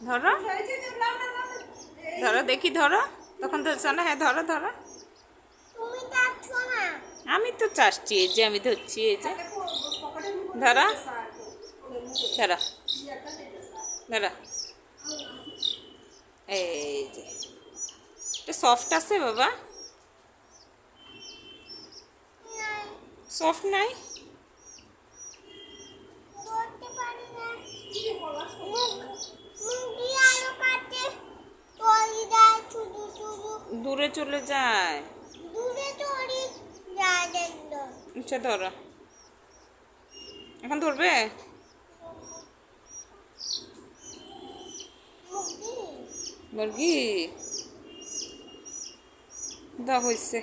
ধরো। ধরো, দেখি, ধরো। তখন ধরছো না হ্যাঁ ধরো ধরো। আমি তো চাচ্ছি এই যে আমি ধরছি, এই যে। ধরো। ধরো। ধরো। এই যে। এটা সফট আছে, বাবা। সফট নাই? দূরে চলে যায়। দূরে চলে যায় আচ্ছা ধরো। এখন ধরবে? মুরগি? দা হয়েছে